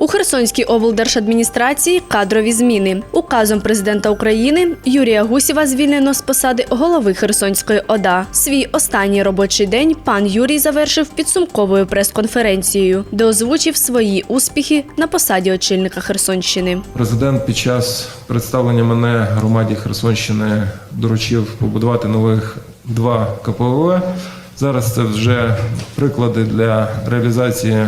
У Херсонській облдержадміністрації кадрові зміни. Указом президента України Юрія Гусєва звільнено з посади голови Херсонської ОДА. Свій останній робочий день пан Юрій завершив підсумковою прес-конференцією, де озвучив свої успіхи на посаді очільника Херсонщини. Президент під час представлення мене громаді Херсонщини доручив побудувати нових два КПВВ. Зараз це вже приклади для реалізації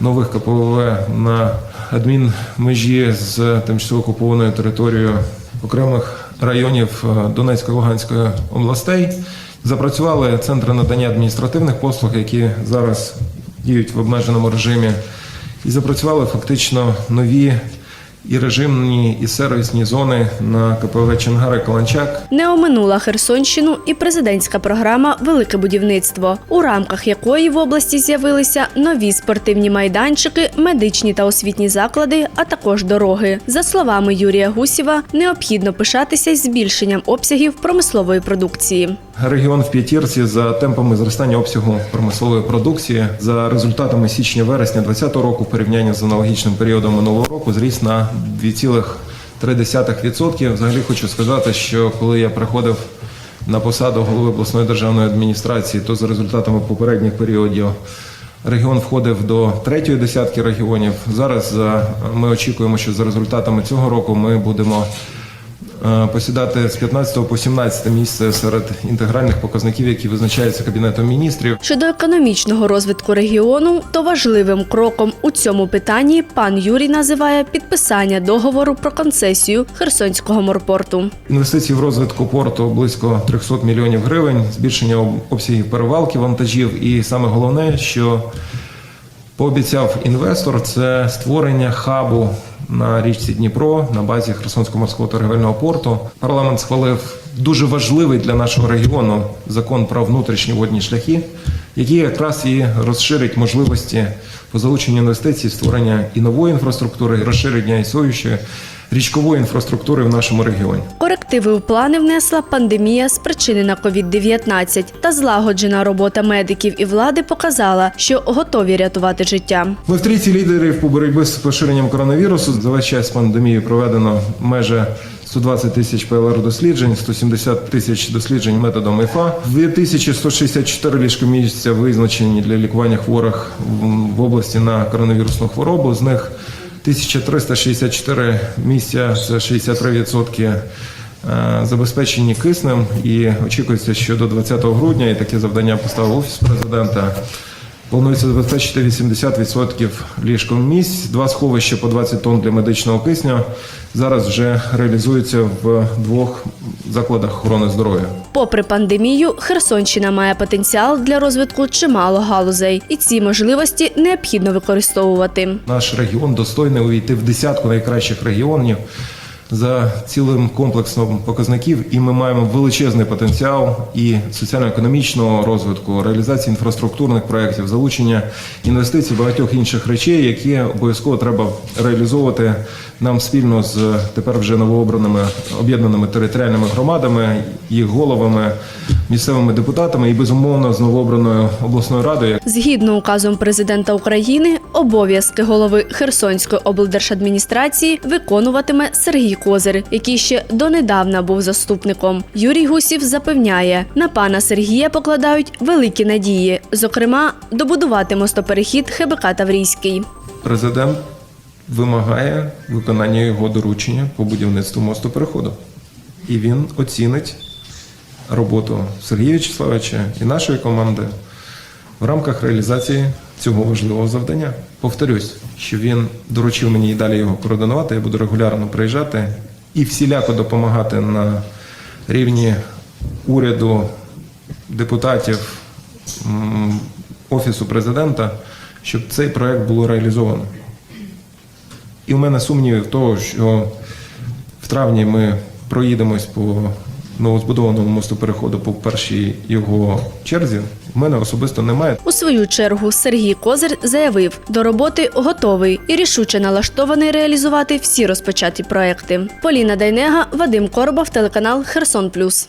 нових КПВВ на адмінмежі з тимчасово окупованою територією окремих районів е, Донецької Луганської областей. Запрацювали центри надання адміністративних послуг, які зараз діють в обмеженому режимі, і запрацювали фактично нові і режимні, і сервісні зони на КПВ Чангари Каланчак. Не оминула Херсонщину і президентська програма Велике будівництво, у рамках якої в області з'явилися нові спортивні майданчики, медичні та освітні заклади, а також дороги. За словами Юрія Гусєва, необхідно пишатися збільшенням обсягів промислової продукції. Регіон в п'ятірці за темпами зростання обсягу промислової продукції за результатами січня-вересня 2020 року в порівнянні з аналогічним періодом минулого року зріс на 2,3%. Взагалі хочу сказати, що коли я приходив на посаду голови обласної державної адміністрації, то за результатами попередніх періодів регіон входив до третьої десятки регіонів. Зараз ми очікуємо, що за результатами цього року ми будемо е, посідати з 15 по 17 місце серед інтегральних показників, які визначаються Кабінетом міністрів. Щодо економічного розвитку регіону, то важливим кроком у цьому питанні пан Юрій називає підписання договору про концесію Херсонського морпорту. Інвестиції в розвитку порту близько 300 мільйонів гривень, збільшення обсягів перевалки вантажів, і саме головне, що пообіцяв інвестор, це створення хабу на річці Дніпро на базі Херсонського морського торговельного порту. Парламент схвалив дуже важливий для нашого регіону закон про внутрішні водні шляхи, який якраз і розширить можливості по залученню інвестицій, створення і нової інфраструктури, і розширення річкової інфраструктури в нашому регіоні. Корективи у плани внесла пандемія, спричинена COVID-19, та злагоджена робота медиків і влади показала, що готові рятувати життя. Ми в трійці лідерів по боротьбі з поширенням коронавірусу. За весь час пандемії проведено майже 120 тисяч ПЛР досліджень, 170 тисяч досліджень методом ІФА. 2164 ліжка місця визначені для лікування хворих в області на коронавірусну хворобу. З них 1364 місця, це 63% е, забезпечені киснем. І очікується, що до 20 грудня і таке завдання поставив офіс президента. Планується забезпечити 80% ліжком місць, два сховища по 20 тонн для медичного кисню. Зараз вже реалізуються в двох закладах охорони здоров'я. Попри пандемію, Херсонщина має потенціал для розвитку чимало галузей, і ці можливості необхідно використовувати. Наш регіон достойний увійти в десятку найкращих регіонів за цілим комплексом показників, і ми маємо величезний потенціал і соціально-економічного розвитку, реалізації інфраструктурних проєктів, залучення інвестицій, багатьох інших речей, які обов'язково треба реалізовувати нам спільно з тепер вже новообраними об'єднаними територіальними громадами, їх головами, місцевими депутатами і безумовно з новообраною обласною радою, Згідно указом президента України, обов'язки голови Херсонської облдержадміністрації виконуватиме Сергій Козир, який ще донедавна був заступником. Юрій Гусів запевняє, на пана Сергія покладають великі надії, зокрема, добудувати мостоперехід ХБК Таврійський. Президент вимагає виконання його доручення по будівництву мосту переходу. І він оцінить роботу Сергія Вячеславовича і нашої команди в рамках реалізації цього важливого завдання. Повторюсь, що він доручив мені і далі його координувати. Я буду регулярно приїжджати і всіляко допомагати на рівні уряду, депутатів, офісу президента, щоб цей проект було реалізовано. І в мене сумнівів того, що в травні ми проїдемось по новозбудованому мосту переходу по першій його черзі. В мене особисто немає. У свою чергу Сергій Козир заявив, до роботи готовий і рішуче налаштований реалізувати всі розпочаті проекти. Поліна Дайнега, Вадим Коробов, телеканал Херсон Плюс.